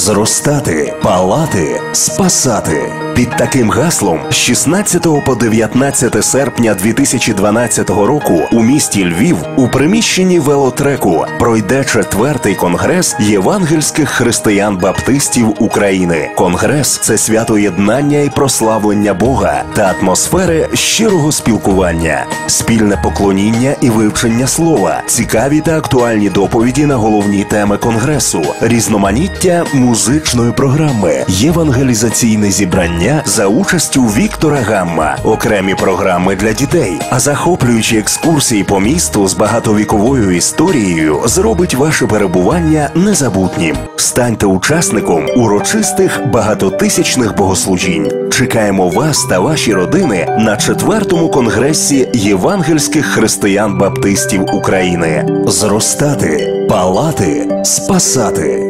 зростати, палати, спасати. Під таким гаслом з 16 по 19 серпня 2012 року у місті Львів у приміщенні велотреку пройде четвертий конгрес євангельських християн-баптистів України. Конгрес це свято єднання і прославлення Бога та атмосфери щирого спілкування, спільне поклоніння і вивчення слова, цікаві та актуальні доповіді на головні теми конгресу, різноманіття музичної програми, євангелізаційне зібрання за участю Віктора Гамма, окремі програми для дітей, а захоплюючі екскурсії по місту з багатовіковою історією зробить ваше перебування незабутнім. Станьте учасником урочистих багатотисячних богослужінь. Чекаємо вас та ваші родини на четвертому конгресі євангельських християн-баптистів України. Зростати, палати, спасати.